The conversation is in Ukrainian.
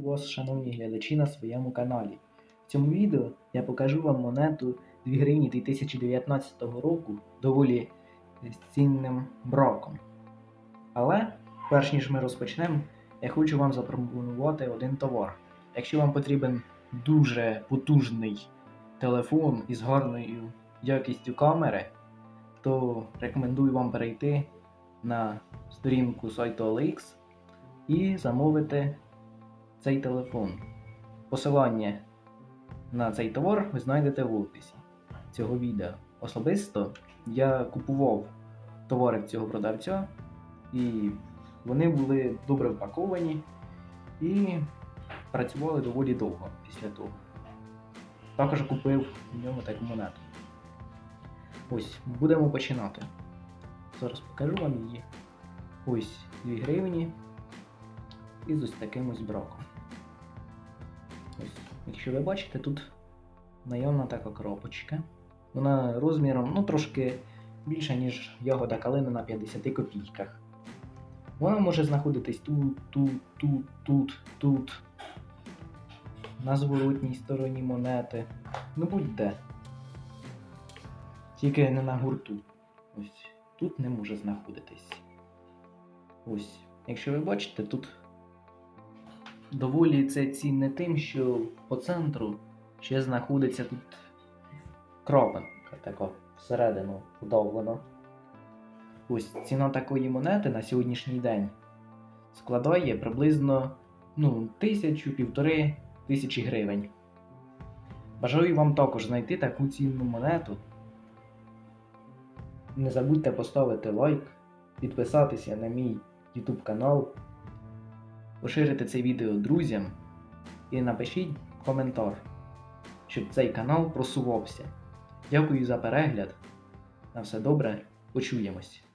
вас, шановні глядачі, на своєму каналі. В цьому відео я покажу вам монету 2 гривні 2019 року доволі цінним браком. Але, перш ніж ми розпочнемо, я хочу вам запропонувати один товар. Якщо вам потрібен дуже потужний телефон із гарною якістю камери, то рекомендую вам перейти на сторінку сайту OLX і замовити цей телефон. Посилання на цей товар ви знайдете в описі цього відео. Особисто я купував товари цього продавця, і вони були добре впаковані і працювали доволі довго після того. Також купив в ньому таку монету. Ось, будемо починати. Зараз покажу вам її. Ось 2 гривні і з ось таким ось браком. Якщо ви бачите, тут наявна така коробочка. Вона розміром ну, трошки більша, ніж ягода калини на 50 копійках. Вона може знаходитись тут, тут, тут, тут, тут. На зворотній стороні монети. Ну будь-де. Тільки не на гурту. Ось тут не може знаходитись. Ось, якщо ви бачите, тут доволі це цінне тим, що по центру ще знаходиться тут кропинка така всередину вдовлена. Ось ціна такої монети на сьогоднішній день складає приблизно ну, тисячу-півтори тисячі гривень. Бажаю вам також знайти таку цінну монету. Не забудьте поставити лайк, підписатися на мій YouTube канал, поширити це відео друзям і напишіть коментар, щоб цей канал просувався. Дякую за перегляд. На все добре, почуємось.